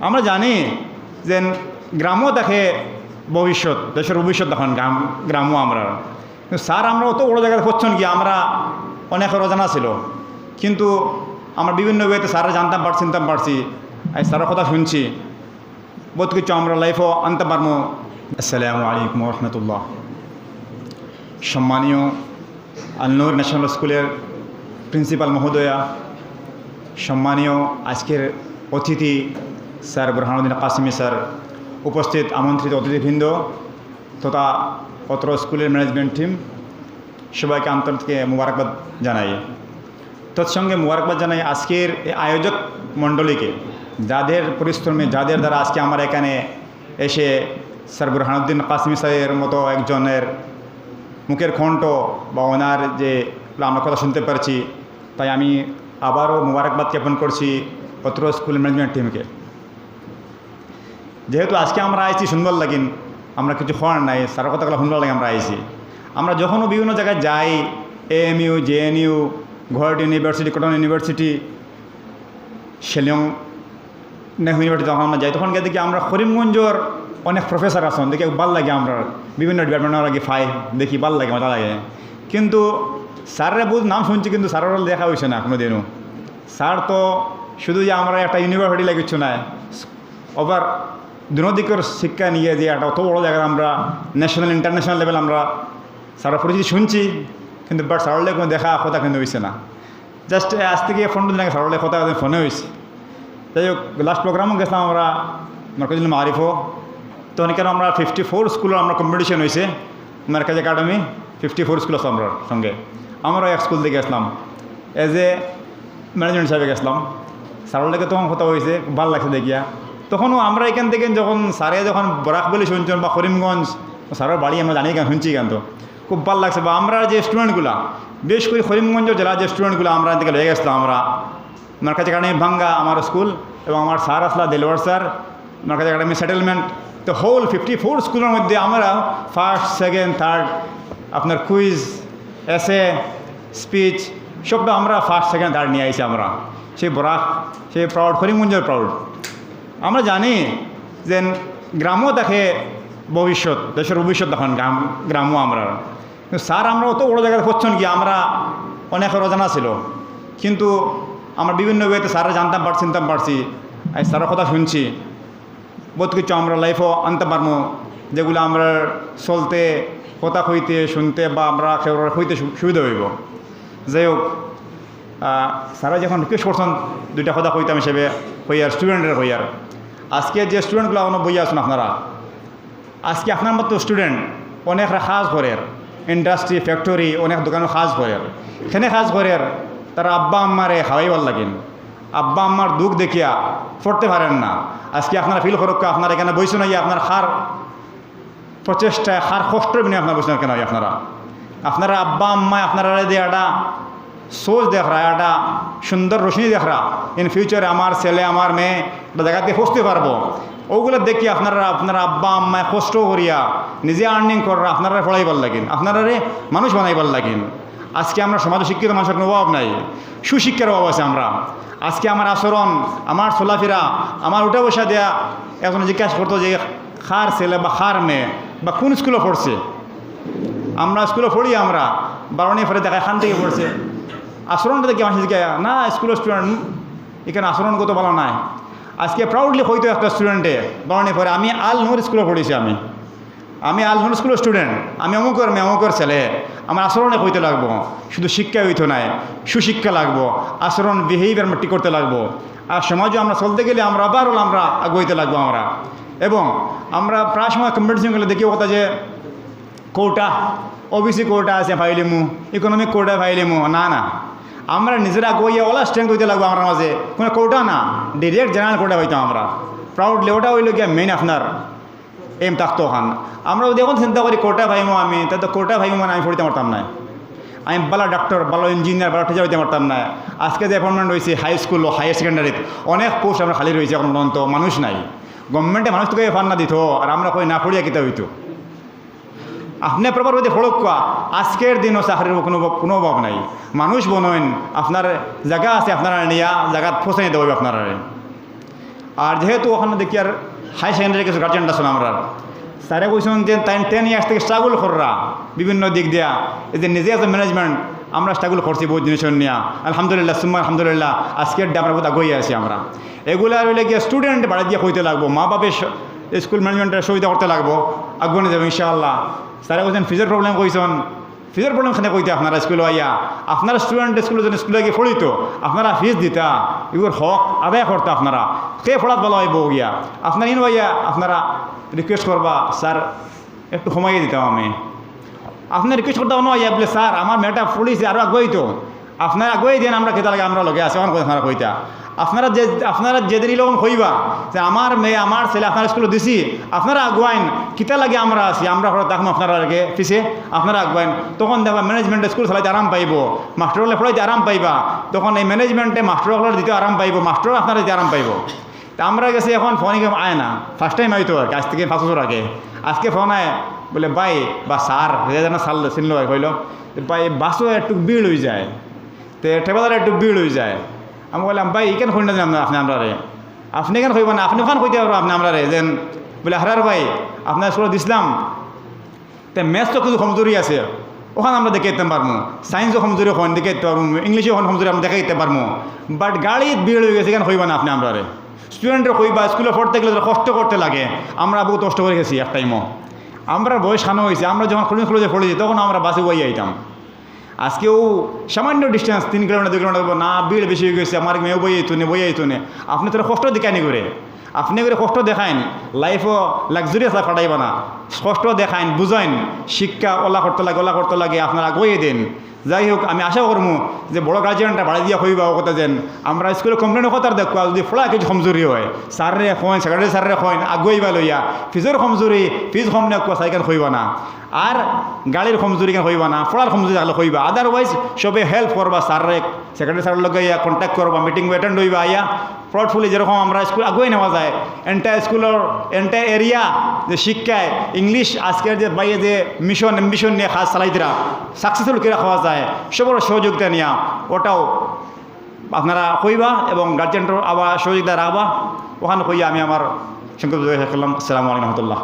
আমরা জানি যে গ্রামও দেখে ভবিষ্যৎ, দেশের ভবিষ্যৎ দেখেন গ্রাম গ্রামও আমরা। কিন্তু স্যার, আমরা অত বড় জায়গায় করছেন কি? আমরা অনেক অজানা ছিল। কিন্তু আমরা বিভিন্ন ওয়েতে স্যারা জানতাম পারছি, চিনতাম পারছি। এই স্যারের কথা শুনছি। বহুত কিছু আমরা লাইফও আনতে পারব। আসসালামু আলাইকুম রহমতুল্লাহ। সম্মানীয় আলনুর ন্যাশনাল স্কুলের প্রিন্সিপাল মহোদয়া, সম্মানীয় আজকের অতিথি স্যার বুরহানুদ্দিন কাসিমি স্যার, উপস্থিত আমন্ত্রিত অতিথিবৃন্দ তথা অত্র স্কুলের ম্যানেজমেন্ট টিম, সবাইকে আন্তর্জাতিক মুবারকবাদ জানাই। তৎসঙ্গে মুবারকবাদ জানাই আজকের আয়োজক মণ্ডলীকে, যাদের পরিশ্রমে, যাদের দ্বারা আজকে আমরা এখানে এসে স্যার বুরহানুদ্দিন কাসিমি স্যারের মতো একজনের মুখের কণ্ঠ বা ওনার যে আমরা কথা শুনতে পারছি, তাই আমি আবারও মুবারকবাদ জ্ঞাপন করছি অত্র স্কুল ম্যানেজমেন্ট টিমকে। যেহেতু আজকে আমরা আইছি সুন্দর লাগিন, আমরা কিছু হওয়ার নাই সারা কথাগুলো সুন্দর লাগে আমরা আইছি। আমরা যখনও বিভিন্ন জায়গায় যাই A M U J N U Guwahati university Cotton university Shillong Nehru university যখন আমরা যাই তখন গিয়ে দেখি আমরা করিমগঞ্জর অনেক প্রফেসর আছেন, দেখি ভালো লাগে আমরা, বিভিন্ন ডিপার্টমেন্টের লাগে ফাই দেখি ভালো লাগে, মজা লাগে। কিন্তু স্যারের বহুত নাম শুনছি, কিন্তু স্যারের দেখা হয়েছে না কোনো দিনও স্যার তো শুধু যে আমরা একটা ইউনিভার্সিটি লাগিচ্ছ না ওভার দুনদিকের শিক্ষা নিয়ে যে একটা অত বড় জায়গায় আমরা ন্যাশনাল ইন্টারন্যাশনাল লেভেল আমরা স্যারের পরিচিতি শুনছি, কিন্তু বাট সারলে কোনো দেখা কথা কিন্তু হয়েছে না। জাস্ট আজ থেকে ফোন দিন স্যারের কথা ফোনে হয়েছে যাই হোক লাস্ট প্রোগ্রামও গেছিলাম আমরা মার্কাজ মারিফও তো অনেকের আমরা ফিফটি ফোর স্কুলের আমরা কম্পিটিশন হয়েছে মার্কাজ একাডেমি ফিফটি ফোর স্কুল আছে আমরা সঙ্গে। আমরা এক স্কুল থেকে গেছিলাম। এজ এ ম্যানেজমেন্ট হিসাবে গেছিলাম। স্যারের লেগে তখন কথা হয়েছে ভালো লাগছে দেখিয়া। তখনও আমরা এখান থেকে যখন স্যারে যখন বরাক বলে শুনছেন বা করিমগঞ্জ স্যারের বাড়ি আমরা জানি কেন শুনছি কেন তো। খুব ভালো লাগছে। বা আমরা যে স্টুডেন্টগুলা বেশ করে করিমগঞ্জ জেলার যে স্টুডেন্টগুলো আমরা এদিকে লেগে গেছিলাম আমরা। মার্কাজ একাডেমি ভাঙ্গা আমার স্কুল এবং আমার স্যার আসলা Delwar sir Markaz academy settlement তো হোল ফিফটি ফোর স্কুলের মধ্যে আমরা ফার্স্ট সেকেন্ড থার্ড আপনার কুইজ এসে স্পিচ সবটা আমরা ফার্স্ট সেকেন্ড থার্ড নিয়ে আইছি আমরা। সেই বরাক, সেই প্রাউড করিমগঞ্জের প্রাউড আমরা জানি যে গ্রামও দেখে ভবিষ্যৎ, দেশের ভবিষ্যৎ দেখেন গ্রাম, গ্রামও আমরা। স্যার আমরা অত বড় জায়গায় করছেন কি? আমরা অনেক অজানা ছিল। কিন্তু আমরা বিভিন্ন ওয়েতে স্যারা জানতাম পারছি, চিনতাম পারছি। এই স্যারের কথা শুনছি। বহুত কিছু আমরা লাইফও আনতে পারব যেগুলো আমরা চলতে, কথা হইতে শুনতে বা আমরা কেউ হইতে সুবিধা হইব। যাই হোক স্যারা যখন রিকোয়েস্ট করছেন, দুইটা কথা কইতাম হিসেবে, হইয়ার স্টুডেন্টের হইয়ার। আজকে যে স্টুডেন্টগুলো অনেক বই আসুন আপনারা, আজকে আপনার মতো স্টুডেন্ট অনেক কাজ করের ইন্ডাস্ট্রি ফ্যাক্টরি অনেক দোকানে কাজ করের এখানে কাজ করের তারা আব্বা আম্মারে খাওয়াইবার লাগেন। আব্বা আম্মার দুঃখ দেখিয়া পড়তে পারেন না। আজকে আপনারা ফিল করক, আপনার এখানে বইসু নাই, আপনার খার প্রচেষ্টায়, খার কষ্টের বিনিয়ে আপনার বসে কেন আপনারা? আপনারা আব্বা আম্মা আপনারা দিয়ে একটা সোচ দেখ রা একটা সুন্দর রোশনি দেখ রা ইন ফিউচারে আমার ছেলে আমার মেয়ে একটা জায়গাতে পৌঁছতে পারব ওগুলো দেখি আপনারা আপনারা আব্বা আম্মায় কষ্ট করিয়া নিজে আর্নিং করা আপনারা পড়াইবার লাগিন আপনারা মানুষ বানাইবার লাগিন আজকে আমরা সমাজে শিক্ষিত মানুষের কোনো অভাব নাই সুশিক্ষার অভাব আছে আমরা আজকে আমার আচরণ আমার চলাফেরা আমার উঠা বসা দেয়া এখন জিজ্ঞাসা করতো যে খার ছেলে বা খার মেয়ে বা কোন স্কুলে পড়ছে আমরা স্কুলে পড়ি আমরা বারণী ফেরে দেখা এখান থেকে পড়ছে আচরণটা দেখি জিজ্ঞাসা না স্কুলের স্টুডেন্ট এখানে আচরণগত ভালো নাই। আজকে প্রাউডলি হইতো একটা স্টুডেন্টে বারণী পরে আমি আল নূর স্কুলে পড়েছি আমি। আমি আল নূর স্কুলের স্টুডেন্ট আমি অমুকর মেয়ে, অমুকর ছেলে। আমার আচরণে হইতে লাগবো, শুধু শিক্ষা হইতো নাই, সুশিক্ষা লাগবো, আচরণ বিহেভিয়ার ঠিক করতে লাগবো। আর সমাজে আমরা চলতে গেলে আমরা আবারও আমরা আগুইতে লাগবো আমরা। এবং আমরা প্রায় সময় কম্পিটিশনগুলো দেখি কথা যে, কোটা ওবিসি কোটা আছে ফাইলিমু ইকোনমিক কোটা ফাইলিমু না না। আমরা নিজেরা গইয়া ওলা স্ট্রেংথ হইতে লাগবো আমার মাঝে। কোনো কোটা না। ডিরেক্ট জেনারেল কোটা হইতাম আমরা। প্রাউডলি ওটা হইল গিয়া মেইন আপনার এম থাকতো ওখান আমরা যদি এখন চিন্তা করি কোটা ভাইমো আমি, তাহলে তো কোটা ভাইমো মানে আমি পড়িতে পারতাম না। আমি ভালো ডাক্তার ভালো ইঞ্জিনিয়ার ভালো টিচার হইতে পারতাম না। আজকে যে অ্যাপয়েন্টমেন্ট হয়েছে হাই স্কুল ও হায়ার সেকেন্ডারিত অনেক পোস্ট আমরা খালি রয়েছে এখন পর্যন্ত। মানুষ নাই। গভর্নমেন্টে মানুষ তোকে ফান্ড না দিত, আর আমরা কই না পড়িয়া কিতা হইতো। আপনি প্রপার হইতে ফড়ক কোয়া আজকের দিনও চাকরির কোনো কোনো অভাব নাই। মানুষ বনইন আপনার জায়গা আছে আপনারা নিয়া জায়গাত ফসাই দেব আপনারা আর যেহেতু ওখানে দেখি আর হাই সেকেন্ডারি কিছু গার্জেন আছেন আমরা স্যারে কইছেন যে তাই টেন ইয়ার্স থেকে স্ট্রাগল কররা বিভিন্ন দিক দিয়া। এই যে নিজে আছে ম্যানেজমেন্ট আমরা স্ট্রাগল করছি বহুত জিনিস নিয়ে। আলহামদুলিল্লাহ, সুম্মা আলহামদুলিল্লাহ আজকের ডে আমরা বহুত আগুয়ে আছি আমরা। এগুলো আর হইলে গিয়ে স্টুডেন্ট বাড়ি দিয়ে হইতে লাগবো। মা বাপের স্কুল ম্যানেজমেন্টের সুবিধা করতে লাগবো। আগুনে যাব ইনশাআল্লাহ। স্যারে কইছেন ফিজের প্রবলেম কইছেন ফিজের প্রবলেম খানে কইতে আপনারা স্কুলে আইয়া? আপনারা স্টুডেন্ট স্কুলে যেন স্কুলে গিয়ে পড়িত আপনারা ফিজ দিতা। এগুলোর হক, আদায় করতে আপনারা। কে পড়াত ভালো হইব গিয়া। আপনার ইন ভাইয়া আপনারা রিকোয়েস্ট করবা স্যার একটু সময় দিতাম আমি। আপনার রিকোয়েস্ট করতে না ইয়া বলে স্যার আমার মেয়েটা ফুলিছে আরও তো আপনারা আগুয়াই দেন আমরা লাগে আমরা লগে আছে? আমার আপনারা কইতা? আপনারা যে আপনারা যেদিন লোক হইবা, যে আমার মেয়ে, আমার ছেলে আপনার স্কুলে দিছি, আপনারা আগুয়াইন, কিতা লাগে আমরা আছি? আমরা ঘরে দেখুন আপনারা আগে পিছে, আপনারা আগুয়াইন। তখন দেখবা ম্যানেজমেন্ট স্কুল চালাইতে আরাম পাইব মাস্টারগুলো পড়াইতে আরাম পাইবা। তখন এই ম্যানেজমেন্টে মাস্টারগুলোর দিতে আরাম পাইব মাস্টার আপনারা দিতে আরাম পাইব। তা আমরা গেছি এখন ফোনে আয় না। ফার্স্ট টাইম আইতো আর আজ থেকে পাঁচ বছর আগে। আজকে ফোন আয়, বলে, ভাই, বা স্যার যে যেন সার চিনল, কইল ভাই, বাসও একটু ভিড় হয়ে যায়। তে ঠেবাদার একটু ভিড় হয়ে যায়। আমি বললাম, ভাই, কেন কই না জানেন আপনি আমরা রে আপনি কেন কইবা না? আপনি ওখান কইতে পারব আপনি আমরা রে যেন বলে হারার ভাই, আপনার স্কুলে দিছিলাম। তে ম্যাথ তো কিছু কমজোরি আছে। ওখানে আমরা দেখে দিতে পারব সায়েন্সও কমজোরি হন দেখে দিতে পারব ইংলিশও হন কমজোরি আমরা দেখে দিতে পারব বাট গাড়ি ভিড় হয়ে গেছে, কেন হইবা না আপনি আমরা রে স্টুডেন্টের হইবা স্কুলে পড়তে গেলে কষ্ট করতে লাগে। আমরা বহুত কষ্ট করে গেছি এক টাইমও আমরা বয়স খানো হয়েছে আমরা যখন খুলে খুলে পড়েছি তখন আমরা বাসে বই আইতাম। আজকেও সামান্য ডিস্টেন্স তিন কিলোমিটার দু কিলোমিটার, না, বিল বেশি হয়ে গেছে, আমার মেয়ে বইয়ে তুনে বইয়ে তুনে আপনি তোরা কষ্ট দেখায়নি করে। আপনি করে কষ্ট দেখাইন লাইফও লাক্সারিয়াস লাইফ কাটাইবা না। কষ্ট দেখাইন, বুঝাইন, শিক্ষা ওলা করতে লাগে, ওলা করতে লাগে, আপনারা গইয়ে দেন। যাই হোক, আমি আশা করব যে বড় গার্জিয়ানটা বাড়ি দিয়া হইবা কথা যেন। আমরা স্কুলে কমপ্লেন কথা দেখো যদি ফলা কিছু কমজোরি হয়। স্যাররে কইন সেক্রেটারি স্যাররে কইন আগুয়াইবা লইয়া। ফিজের কমজোরি, ফিজ কম না সাইকেল হইবা না। আর গাড়ির কমজোরি কেন হইবা না, ফলার কমজোরি থাকলে হইবা আদারওয়াইজ সবে হেল্প করবা স্যাররে সেক্রেটারি স্যারের লগে ইয়া কন্ট্যাক্ট করবা মিটিং অ্যাটেন্ড হইবা, আইয়া ফ্রডফুলি যেরকম আমরা স্কুল আগুয়ে নেওয়া যায়। এন্টায়ার স্কুলের এন্টায়ার এরিয়া যে শিক্ষায় ইংলিশ আজকের যে বাইরে যে মিশন মিশন নিয়ে খাস চালাইতরা সাকসেসফুল করে খাওয়া যায়, সবর সহযোগিতা নিয়া, ওটাও আপনারা কইবা এবং গার্জেনটার আবার সহযোগিতা রাখবা, ওখানে কইয়া আমি আমার সংক্ষিপ্ত করলাম। আসসালামু আলাইকুম রহমতুল্লাহ।